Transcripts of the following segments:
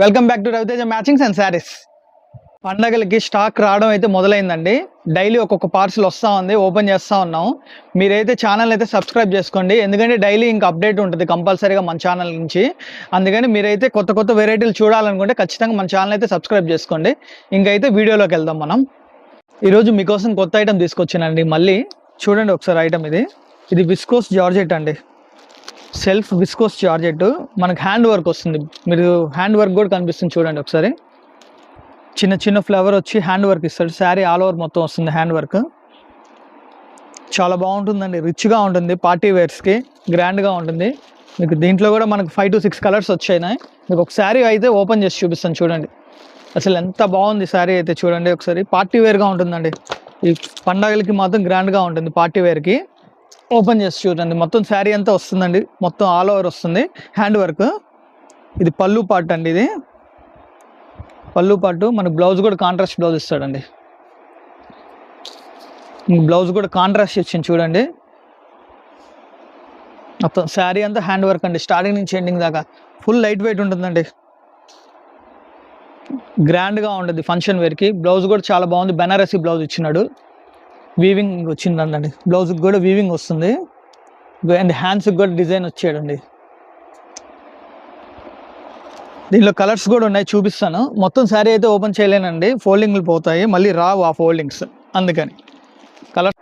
Welcome back to Raviteja matchings and saris పండగలకి stock రావడం అయితే మొదలైందండి. డైలీ ఒక్కొక్క పార్సల్ వస్తూ ఉంది ఓపెన్ చేస్తూ ఉన్నాం. మీరైతే ఛానల్ అయితే సబ్స్క్రైబ్ చేసుకోండి. ఎందుకంటే డైలీ ఇంకా అప్డేట్ ఉంటుంది కంపల్సరీగా మన ఛానల్ నుంచి. అందుకని మీరైతే కొత్త కొత్త వెరైటీలు చూడాలనుకుంటే ఖచ్చితంగా మన ఛానల్ అయితే సబ్స్క్రైబ్ చేసుకోండి. ఇంకైతే వీడియోలోకి వెళ్దాం మనం. ఈరోజు మీకోసం కొత్త ఐటమ్ తీసుకొచ్చానండి. మళ్ళీ చూడండి ఒకసారి ఐటమ్ ఇది. ఇది విస్కోస్ జార్జెట్ అండి. సెల్ఫ్ విస్కోస్ జార్జెట్ మనకు హ్యాండ్ వర్క్ వస్తుంది. మీరు హ్యాండ్ వర్క్ కూడా కనిపిస్తుంది చూడండి ఒకసారి. చిన్న చిన్న ఫ్లవర్ వచ్చి హ్యాండ్ వర్క్ ఇస్తాడు. శారీ ఆల్ ఓవర్ మొత్తం వస్తుంది హ్యాండ్ వర్క్. చాలా బాగుంటుందండి. రిచ్గా ఉంటుంది పార్టీ వేర్స్కి. గ్రాండ్గా ఉంటుంది. మీకు దీంట్లో కూడా మనకు ఫైవ్ టు సిక్స్ కలర్స్ వచ్చాయినాయి. మీకు ఒక శారీ అయితే ఓపెన్ చేసి చూపిస్తాను చూడండి. అసలు ఎంత బాగుంది శారీ అయితే చూడండి ఒకసారి. పార్టీ వేర్గా ఉంటుందండి. ఈ పండగలకి మాత్రం గ్రాండ్గా ఉంటుంది పార్టీ వేర్కి. ఓపెన్ చేసి చూడండి. మొత్తం శారీ అంతా వస్తుందండి. మొత్తం ఆల్ ఓవర్ వస్తుంది. Hand work. ఇది పళ్ళు పార్ట్ అండి ఇది. పళ్ళు పాటు మన బ్లౌజ్ కూడా కాంట్రాస్ట్ బ్లౌజ్ ఇస్తాడండి. బ్లౌజ్ కూడా కాంట్రాస్ట్ ఇచ్చింది చూడండి. మొత్తం శారీ అంతా హ్యాండ్ వర్క్ అండి. స్టార్టింగ్ నుంచి ఎండింగ్ దాకా. ఫుల్ లైట్ వెయిట్ ఉంటుందండి. గ్రాండ్గా ఉంటుంది ఫంక్షన్ వేర్కి. బ్లౌజ్ కూడా చాలా బాగుంది. బెనారసీ బ్లౌజ్ ఇచ్చినాడు. వీవింగ్ వచ్చిందండి. బ్లౌజ్కి కూడా వీవింగ్ వస్తుంది. అండ్ హ్యాండ్స్కి కూడా డిజైన్ వచ్చేయండి దీనిలో కలర్స్ కూడా ఉన్నాయి చూపిస్తాను. మొత్తం శారీ అయితే ఓపెన్ చేయలేనండి. ఫోల్డింగ్లు పోతాయి. మళ్ళీ రావు ఆ ఫోల్డింగ్స్ అందుకని. కలర్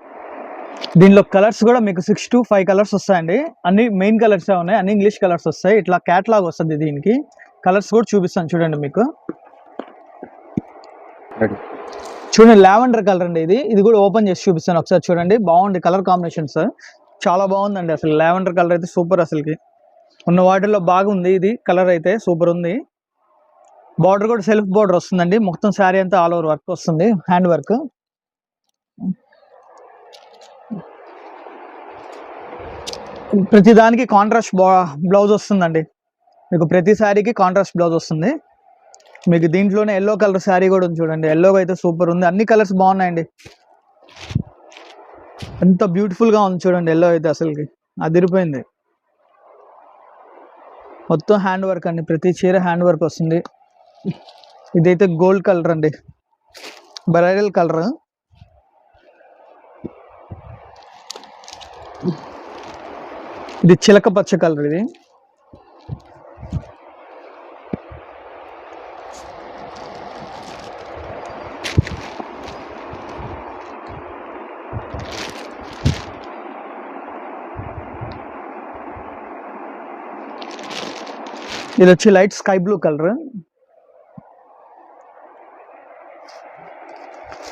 దీనిలో కలర్స్ కూడా మీకు సిక్స్ టు ఫైవ్ కలర్స్ వస్తాయండి. అన్ని మెయిన్ కలర్సే ఉన్నాయి అన్ని ఇంగ్లీష్ కలర్స్ వస్తాయి. ఇట్లా క్యాట్లాగ్ వస్తుంది దీనికి. కలర్స్ కూడా చూపిస్తాను చూడండి మీకు. చూడండి లావెండర్ కలర్ అండి ఇది. ఇది కూడా ఓపెన్ చేసి చూపిస్తాను ఒకసారి చూడండి. బాగుంది కలర్ కాంబినేషన్స్ చాలా బాగుందండి అసలు లావెండర్ కలర్ అయితే సూపర్ అసలుకి. ఉన్న వాటిల్లో బాగుంది ఇది. కలర్ అయితే సూపర్ ఉంది. బార్డర్ కూడా సెల్ఫ్ బార్డర్ వస్తుందండి. మొత్తం శారీ అంతా ఆల్ ఓవర్ వర్క్ వస్తుంది. Hand work. ప్రతి దానికి కాంట్రాస్ట్ బ్లౌజ్ వస్తుందండి. మీకు ప్రతి శారీకి కాంట్రాస్ట్ బ్లౌజ్ వస్తుంది. మీకు దీంట్లోనే ఎల్లో కలర్ శారీ కూడా ఉంది చూడండి. ఎల్లో అయితే సూపర్ ఉంది. అన్ని కలర్స్ బాగున్నాయండి. ఎంత బ్యూటిఫుల్గా ఉంది చూడండి ఎల్లో అయితే అసలుకి. అదిరిపోయింది. మొత్తం హ్యాండ్ వర్క్ అండి. ప్రతి చీర హ్యాండ్ వర్క్ వస్తుంది. ఇదైతే గోల్డ్ కలర్ అండి. బ్రైడల్ కలర్ ఇది చిలక పచ్చ కలర్ ఇది. ఇది వచ్చి light sky blue colour.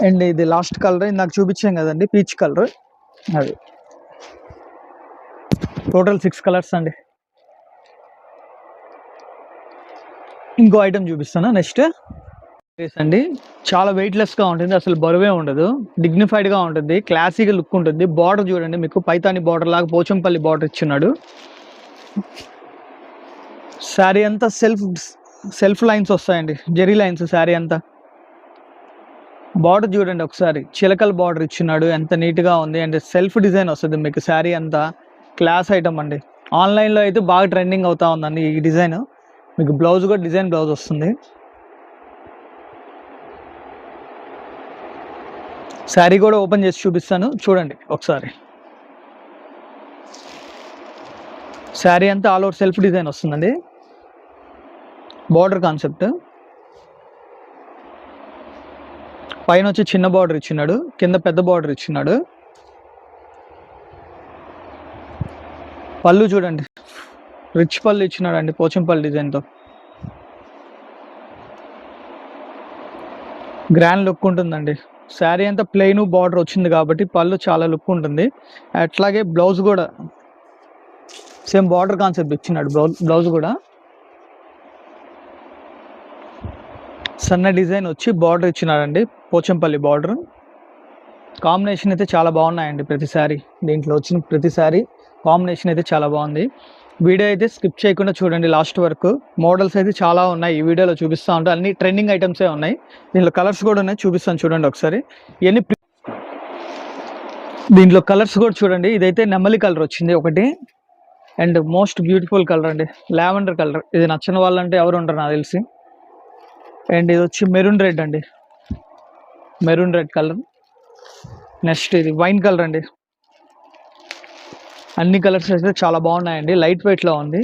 And ఇది లాస్ట్ కలర్. నాకు చూపించాం కదండి పీచ్ కలర్. అది. టోటల్ సిక్స్ కలర్స్ అండి. ఇంకో ఐటమ్ చూపిస్తాను నెక్స్ట్. అండి. చాలా వెయిట్లెస్గా ఉంటుంది. అసలు బరువే ఉండదు. డిగ్నిఫైడ్గా ఉంటుంది. క్లాసిక్ లుక్ ఉంటుంది. బార్డర్ చూడండి మీకు. పైతాని బార్డర్ లాగా పోచంపల్లి బార్డర్ ఇచ్చున్నాడు శారీ అంతా సెల్ఫ్ సెల్ఫ్ లైన్స్ వస్తాయండి. జెరీ లైన్స్ శారీ అంతా. బార్డర్ చూడండి ఒకసారి. చిలకల బార్డర్ ఇచ్చినాడు. ఎంత నీట్గా ఉంది. అండ్ సెల్ఫ్ డిజైన్ వస్తుంది మీకు శారీ అంతా. క్లాస్ ఐటమ్ అండి. ఆన్లైన్లో అయితే బాగా ట్రెండింగ్ అవుతా ఉందండి ఈ డిజైన్. మీకు బ్లౌజ్ కూడా డిజైన్ బ్లౌజ్ వస్తుంది. శారీ కూడా ఓపెన్ చేసి చూపిస్తాను. చూడండి ఒకసారి. శారీ అంతా ఆల్ ఓవర్ సెల్ఫ్ డిజైన్ వస్తుందండి. Border concept. పైన వచ్చి చిన్న బార్డర్ ఇచ్చినాడు కింద పెద్ద బార్డర్ ఇచ్చినాడు పళ్ళు చూడండి. రిచ్ పళ్ళు ఇచ్చినాడు అండి పోచంపల్లి డిజైన్తో. గ్రాండ్ లుక్ ఉంటుందండి. శారీ అంతా ప్లెయిన్ బార్డర్ వచ్చింది కాబట్టి పళ్ళు చాలా లుక్ ఉంటుంది. అట్లాగే బ్లౌజ్ కూడా సేమ్ బార్డర్ కాన్సెప్ట్ ఇచ్చినాడు బ్లౌజ్ బ్లౌజ్ కూడా. సన్న డిజైన్ వచ్చి బార్డర్ ఇచ్చినారండి. పోచంపల్లి బార్డర్. కాంబినేషన్ అయితే చాలా బాగున్నాయండి ప్రతిసారి దీంట్లో వచ్చిన ప్రతిసారి కాంబినేషన్ అయితే చాలా బాగుంది. వీడియో అయితే స్కిప్ చేయకుండా చూడండి లాస్ట్ వరకు. మోడల్స్ అయితే చాలా ఉన్నాయి. ఈ వీడియోలో చూపిస్తూ ఉంటాయి అన్ని ట్రెండింగ్ ఐటమ్సే ఉన్నాయి. దీంట్లో కలర్స్ కూడా ఉన్నాయి. చూపిస్తాను చూడండి ఒకసారి. ఎన్ని దీంట్లో కలర్స్ కూడా చూడండి. ఇదైతే నెమలి కలర్ వచ్చింది ఒకటి. అండ్ మోస్ట్ బ్యూటిఫుల్ కలర్ అండి. Lavender colour. ఇది నచ్చిన వాళ్ళంటే ఎవరు ఉండరు నాకు తెలిసి. అండ్ ఇది వచ్చి మెరూన్ రెడ్ అండి. Maroon red colour. నెక్స్ట్ ఇది వైన్ కలర్ అండి. అన్ని కలర్స్ అయితే చాలా బాగున్నాయండి. లైట్ వెయిట్లో ఉంది.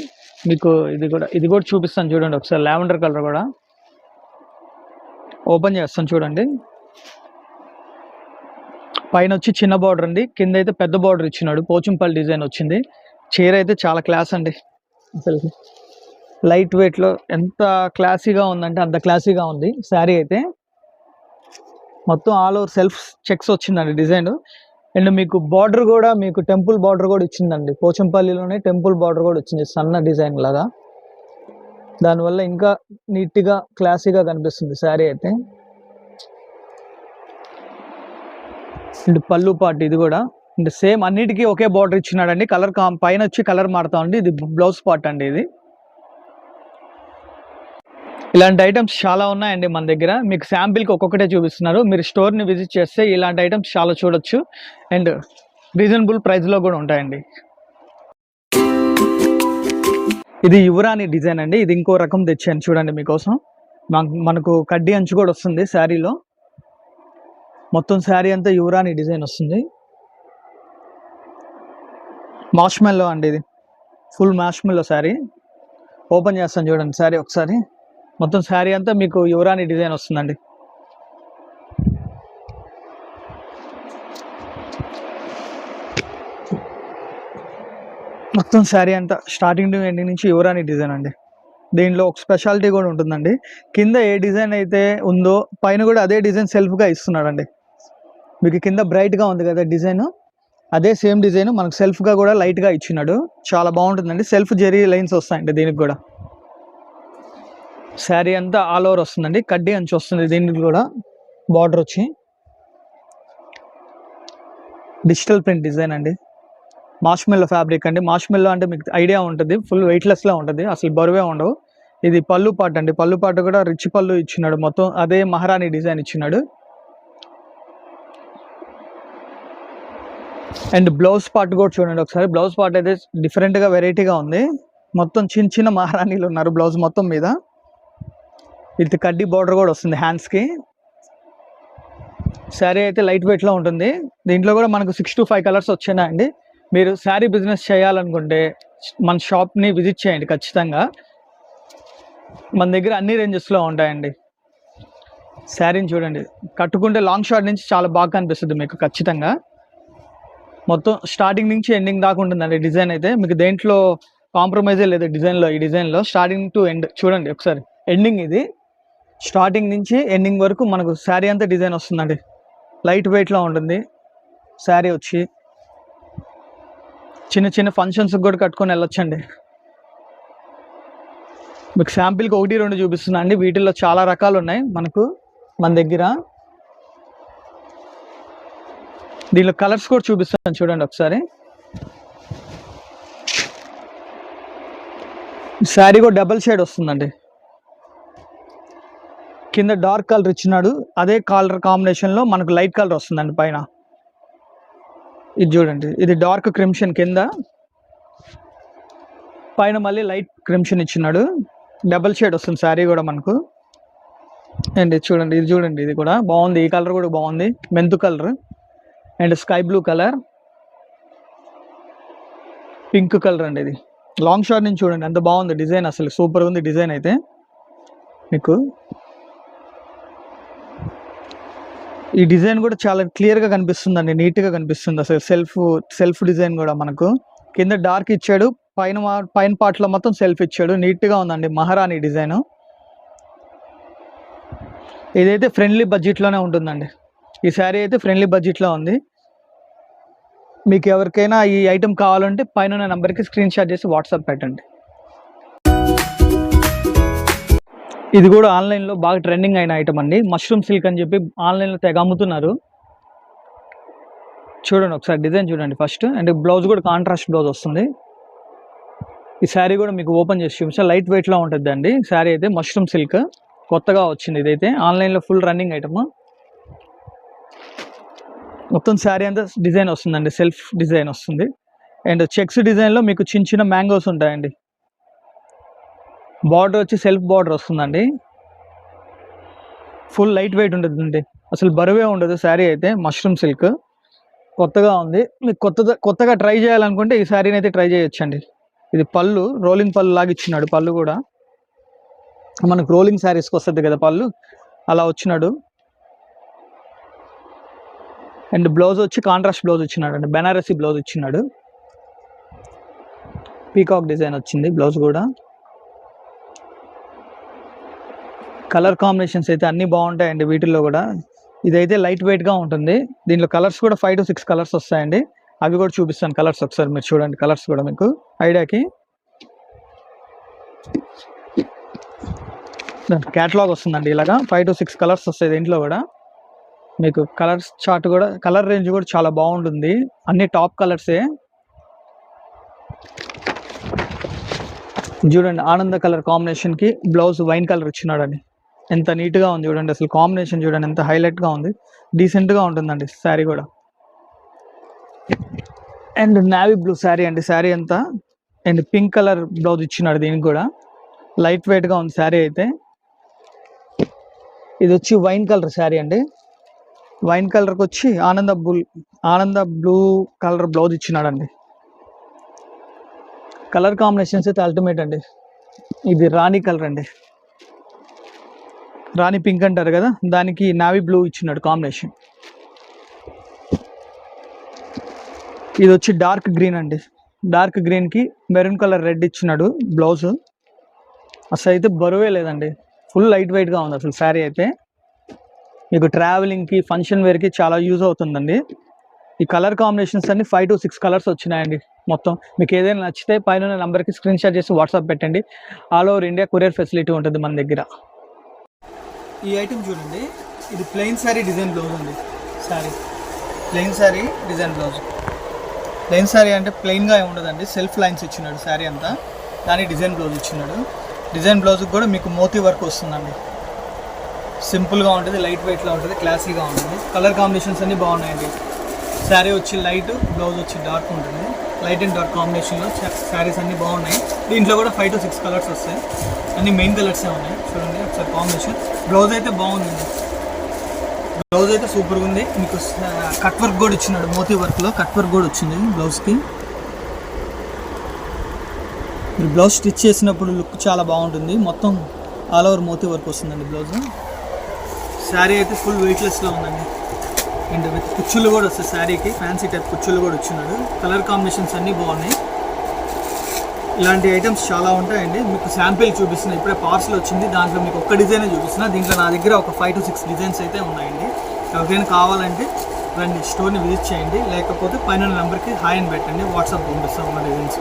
మీకు ఇది కూడా ఇది కూడా చూపిస్తాను చూడండి ఒకసారి. లావెండర్ కలర్ కూడా. ఓపెన్ చేస్తాను చూడండి. పైన వచ్చి చిన్న బార్డర్ అండి. కింద అయితే పెద్ద బార్డర్ ఇచ్చినాడు. పోచంపల్లి డిజైన్ వచ్చింది. చీర అయితే చాలా క్లాస్ అండి. అసలు లైట్ వెయిట్లో ఎంత క్లాసీగా ఉందంటే అంత క్లాసీగా ఉంది. శారీ అయితే మొత్తం ఆల్ ఓవర్ సెల్ఫ్ చెక్స్ వచ్చిందండి డిజైన్. అండ్ మీకు బార్డర్ కూడా మీకు టెంపుల్ బార్డర్ కూడా ఇచ్చిందండి. పోచంపల్లిలోనే టెంపుల్ బార్డర్ కూడా వచ్చింది. సన్న డిజైన్ లాగా. దానివల్ల ఇంకా నీట్గా క్లాసీగా కనిపిస్తుంది శారీ అయితే. అండ్ పళ్ళు పార్ట్ ఇది కూడా. అండ్ సేమ్ అన్నిటికీ ఒకే బార్డర్ ఇచ్చినాడండి. కలర్ కా పైన వచ్చి కలర్ మారుతా ఉంది. ఇది బ్లౌజ్ పార్ట్ అండి ఇది. ఇలాంటి ఐటమ్స్ చాలా ఉన్నాయండి మన దగ్గర. మీకు శాంపిల్కి ఒక్కొక్కటే చూపిస్తున్నారు. మీరు స్టోర్ని విజిట్ చేస్తే ఇలాంటి ఐటమ్స్ చాలా చూడొచ్చు. అండ్ రీజనబుల్ ప్రైస్లో కూడా ఉంటాయండి. ఇది యువరాణి డిజైన్ అండి. ఇది ఇంకో రకం తెచ్చాను చూడండి మీకోసం. మనకు కడ్డీ అంచు కూడా వస్తుంది శారీలో. మొత్తం శారీ అంతా యువరాణి డిజైన్ వస్తుంది. మాష్మెల్లో అండి ఇది. ఫుల్ మాష్మెల్లో శారీ. ఓపెన్ చేస్తాను చూడండి శారీ ఒకసారి. మొత్తం శారీ అంతా మీకు యువరాణి డిజైన్ వస్తుందండి. మొత్తం శారీ అంతా స్టార్టింగ్ టు ఎండింగ్ నుంచి యువరాణి డిజైన్ అండి. దీనిలో ఒక స్పెషాలిటీ కూడా ఉంటుందండి. కింద ఏ డిజైన్ అయితే ఉందో పైన కూడా అదే డిజైన్ సెల్ఫ్గా ఇస్తున్నాడండి. మీకు కింద బ్రైట్గా ఉంది కదా డిజైన్. అదే సేమ్ డిజైన్ మనకు సెల్ఫ్గా కూడా లైట్గా ఇచ్చినాడు. చాలా బాగుంటుందండి. సెల్ఫ్ జెరీ లైన్స్ వస్తాయండి దీనికి కూడా. శారీ అంతా ఆల్ ఓవర్ వస్తుందండి. కడ్డీ అంచు వస్తుంది దీనికి కూడా. బార్డర్ వచ్చి. డిజిటల్ ప్రింట్ డిజైన్ అండి. మాష్మెల్లో ఫ్యాబ్రిక్ అండి. మాష్మెల్లో అంటే మీకు ఐడియా ఉంటుంది. ఫుల్ వెయిట్లెస్లో ఉంటుంది. అసలు బరువే ఉండవు. ఇది పళ్ళు పాట అండి. పళ్ళు పాట కూడా రిచ్ పళ్ళు ఇచ్చినాడు. మొత్తం అదే మహారాణి డిజైన్ ఇచ్చినాడు. అండ్ బ్లౌజ్ పార్ట్ కూడా చూడండి ఒకసారి. బ్లౌజ్ పార్ట్ అయితే డిఫరెంట్గా వెరైటీగా ఉంది. మొత్తం చిన్న చిన్న మహారాణిలు ఉన్నారు బ్లౌజ్ మొత్తం మీద. విత్ కడ్డీ బార్డర్ కూడా వస్తుంది హ్యాండ్స్కి శారీ అయితే లైట్ వెయిట్లో ఉంటుంది. దీంట్లో కూడా మనకు సిక్స్ టు ఫైవ్ కలర్స్ వచ్చినాయండి మీరు శారీ బిజినెస్ చేయాలనుకుంటే మన షాప్ని విజిట్ చేయండి ఖచ్చితంగా. మన దగ్గర అన్ని రేంజెస్లో ఉంటాయండి. శారీని చూడండి. కట్టుకుంటే లాంగ్ షార్ట్ నుంచి చాలా బాగా కనిపిస్తుంది మీకు ఖచ్చితంగా. మొత్తం స్టార్టింగ్ నుంచి ఎండింగ్ దాకా ఉంటుందండి డిజైన్ అయితే. మీకు దేంట్లో కాంప్రమైజే లేదు డిజైన్లో. ఈ డిజైన్లో స్టార్టింగ్ టు ఎండ్ చూడండి ఒకసారి. ఎండింగ్ ఇది. స్టార్టింగ్ నుంచి ఎండింగ్ వరకు మనకు శారీ అంతా డిజైన్ వస్తుందండి. లైట్ వెయిట్లో ఉంటుంది. శారీ వచ్చి చిన్న చిన్న ఫంక్షన్స్కి కూడా కట్టుకొని వెళ్ళొచ్చండి. మీకు శాంపిల్కి ఒకటి రెండు చూపిస్తున్నా అండి. వీటిల్లో చాలా రకాలు ఉన్నాయి మనకు మన దగ్గర. దీనిలో కలర్స్ కూడా చూపిస్తాను చూడండి ఒకసారి. శారీ కూడా డబల్ షేడ్ వస్తుందండి. కింద డార్క్ కలర్ ఇచ్చినాడు. అదే కలర్ కాంబినేషన్లో మనకు లైట్ కలర్ వస్తుందండి పైన. ఇది చూడండి. ఇది డార్క్ క్రిమ్షన్ కింద. పైన మళ్ళీ లైట్ క్రిమ్షన్ ఇచ్చినాడు. డబల్ షేడ్ వస్తుంది శారీ కూడా మనకు. అండ్ ఇది చూడండి. ఇది చూడండి. ఇది కూడా బాగుంది. ఈ కలర్ కూడా బాగుంది. మెంతు colour. And sky blue colour. Pink colour అండి ఇది. లాంగ్ షార్ట్ నుంచి చూడండి. ఎంత బాగుంది డిజైన్ అసలు. సూపర్ ఉంది డిజైన్ అయితే. మీకు ఈ డిజైన్ కూడా చాలా క్లియర్గా కనిపిస్తుందండి నీట్గా కనిపిస్తుంది. అసలు సెల్ఫ్ సెల్ఫ్ డిజైన్ కూడా మనకు. కింద డార్క్ ఇచ్చాడు పైన మా- పైన పార్ట్లో మొత్తం సెల్ఫ్ ఇచ్చాడు. నీట్గా ఉందండి మహారాణి డిజైను. ఇదైతే ఫ్రెండ్లీ బడ్జెట్లోనే ఉంటుందండి. ఈ శారీ అయితే ఫ్రెండ్లీ బడ్జెట్లో ఉంది. మీకు ఎవరికైనా ఈ ఐటెం కావాలంటే పైన ఉన్న నెంబర్కి స్క్రీన్ షాట్ చేసి వాట్సాప్ పెట్టండి. ఇది కూడా ఆన్లైన్లో బాగా ట్రెండింగ్ అయిన ఐటమ్ అండి. మష్రూమ్ సిల్క్ అని చెప్పి ఆన్లైన్లో తెగ అమ్ముతున్నారు. చూడండి ఒకసారి డిజైన్ చూడండి ఫస్ట్. అండ్ బ్లౌజ్ కూడా కాంట్రాస్ట్ బ్లౌజ్ వస్తుంది. ఈ శారీ కూడా మీకు ఓపెన్ చేసి చూపిస్తే లైట్ వెయిట్లో ఉంటుంది అండి శారీ అయితే మష్రూమ్ సిల్క్ కొత్తగా వచ్చింది ఇదైతే. ఆన్లైన్లో ఫుల్ రన్నింగ్ ఐటమ్ మొత్తం శారీ అంతా డిజైన్ వస్తుందండి. సెల్ఫ్ డిజైన్ వస్తుంది. అండ్ చెక్స్ డిజైన్లో మీకు చిన్న చిన్న మ్యాంగోస్ ఉంటాయండి. బార్డర్ వచ్చి సెల్ఫ్ బార్డర్ వస్తుందండి. ఫుల్ లైట్ వెయిట్ ఉంటుందండి అసలు బరువే ఉండదు శారీ అయితే మష్రూమ్ సిల్క్. కొత్తగా ఉంది. మీకు కొత్త కొత్తగా ట్రై చేయాలనుకుంటే ఈ శారీని అయితే ట్రై చేయొచ్చండి. ఇది పళ్ళు రోలింగ్ పళ్ళు లాగా ఇచ్చినాడు పళ్ళు కూడా. మనకు రోలింగ్ శారీస్కి వస్తుంది కదా పళ్ళు అలా వచ్చినాడు. అండ్ బ్లౌజ్ వచ్చి కాంట్రాస్ట్ బ్లౌజ్ ఇచ్చినాడు అండి బెనారసీ బ్లౌజ్ ఇచ్చినాడు. పీకాక్ డిజైన్ వచ్చింది బ్లౌజ్ కూడా. కలర్ కాంబినేషన్స్ అయితే అన్నీ బాగుంటాయండి వీటిల్లో కూడా. ఇదైతే లైట్ వెయిట్గా ఉంటుంది. దీంట్లో కలర్స్ కూడా ఫైవ్ టు సిక్స్ కలర్స్ వస్తాయండి. అవి కూడా చూపిస్తాను కలర్స్ ఒకసారి మీరు చూడండి కలర్స్ కూడా మీకు. ఐడియాకి. క్యాటలాగ్ వస్తుందండి ఇలాగా. ఫైవ్ టు సిక్స్ కలర్స్ వస్తాయి దీంట్లో కూడా. మీకు కలర్స్ చార్ట్ కూడా కలర్ రేంజ్ కూడా చాలా బాగుంటుంది. అన్ని టాప్ కలర్సే. చూడండి ఆనంద కలర్ కాంబినేషన్కి బ్లౌజ్ వైన్ కలర్ ఇచ్చినాడండి. ఎంత నీట్గా ఉంది చూడండి. అసలు కాంబినేషన్ చూడండి ఎంత హైలైట్గా ఉంది. డీసెంట్గా ఉంటుందండి శారీ కూడా. అండ్ నావీ బ్లూ శారీ అండి. శారీ అంతా అండ్ పింక్ కలర్ బ్లౌజ్ ఇచ్చినాడు దీనికి కూడా. లైట్ వెయిట్గా ఉంది శారీ అయితే. ఇది వచ్చి వైన్ కలర్ శారీ అండి. వైన్ కలర్కి వచ్చి ఆనంద బుల్ ఆనంద బ్లూ కలర్ బ్లౌజ్ ఇచ్చినాడండి. కలర్ కాంబినేషన్స్ అయితే అల్టిమేట్ అండి. ఇది రాణి కలర్ అండి. రాణి పింక్ అంటారు కదా దానికి నావీ బ్లూ ఇచ్చినాడు కాంబినేషన్. ఇది వచ్చి డార్క్ గ్రీన్ అండి. డార్క్ గ్రీన్కి మెరూన్ కలర్ రెడ్ ఇచ్చినాడు బ్లౌజ్. అసలు అయితే బరువే లేదండి. ఫుల్ లైట్ వెయిట్గా ఉంది అసలు శారీ అయితే. మీకు ట్రావెలింగ్కి ఫంక్షన్ వేర్కి చాలా యూజ్ అవుతుందండి. ఈ కలర్ కాంబినేషన్స్ అన్ని ఫైవ్ టు సిక్స్ కలర్స్ వచ్చినాయండి మొత్తం. మీకు ఏదైనా నచ్చితే పైన నెంబర్కి స్క్రీన్ షాట్ చేసి వాట్సాప్ పెట్టండి. All over India courier facility ఉంటుంది మన దగ్గర. ఈ ఐటమ్ చూడండి. ఇది ప్లెయిన్ శారీ డిజైన్ బ్లౌజ్ అండి. Sari plain sari design blouse plain sari అంటే ప్లెయిన్గా ఉండదండి. సెల్ఫ్ లైన్స్ ఇచ్చినాడు శారీ అంతా. దాని డిజైన్ బ్లౌజ్ ఇచ్చినాడు. డిజైన్ బ్లౌజ్కి కూడా మీకు మోతీ వర్క్ వస్తుందండి. సింపుల్గా ఉంటుంది లైట్ వెయిట్లో ఉంటుంది క్లాసీగా ఉంటుంది. కలర్ కాంబినేషన్స్ అన్నీ బాగున్నాయండి. శారీ వచ్చి లైట్ బ్లౌజ్ వచ్చి డార్క్ ఉంటుంది. లైట్ అండ్ డార్క్ కాంబినేషన్లో శారీస్ అన్నీ బాగున్నాయి. దీంట్లో కూడా ఫైవ్ టు సిక్స్ కలర్స్ వస్తాయి. అన్ని మెయిన్ కలర్సే ఉన్నాయి. చూడండి ఒకసారి కాంబినేషన్ బ్లౌజ్ అయితే బాగుందండి బ్లౌజ్ అయితే సూపర్గా ఉంది. మీకు కట్ వర్క్ కూడా ఇచ్చినాడు మోతీ వర్క్లో కట్ వర్క్ కూడా వచ్చింది బ్లౌజ్కి మీరు బ్లౌజ్ స్టిచ్ చేసినప్పుడు లుక్ చాలా బాగుంటుంది. మొత్తం ఆల్ ఓవర్ మోతీ వర్క్ వస్తుందండి బ్లౌజ్ శారీ అయితే ఫుల్ వెయిట్లెస్లో ఉందండి. అండ్ విత్ కుచ్చులు కూడా వస్తాయి శారీకి. ఫ్యాన్సీ టైప్ కుచ్చులు కూడా వచ్చినాడు. కలర్ కాంబినేషన్స్ అన్నీ బాగున్నాయి. ఇలాంటి ఐటమ్స్ చాలా ఉంటాయండి. మీకు శాంపిల్ చూపిస్తున్నా. ఇప్పుడే పార్సల్ వచ్చింది. దాంట్లో మీకు ఒక్క డిజైనే చూపిస్తున్నా. దీంట్లో నా దగ్గర ఒక ఫైవ్ టు సిక్స్ డిజైన్స్ అయితే ఉన్నాయండి. ఎవరికైనా కావాలంటే రండి. స్టోర్ని విజిట్ చేయండి. లేకపోతే పైన నెంబర్కి హాయ్ అని పెట్టండి. వాట్సాప్ పంపిస్తాం ఉన్న డిజైన్స్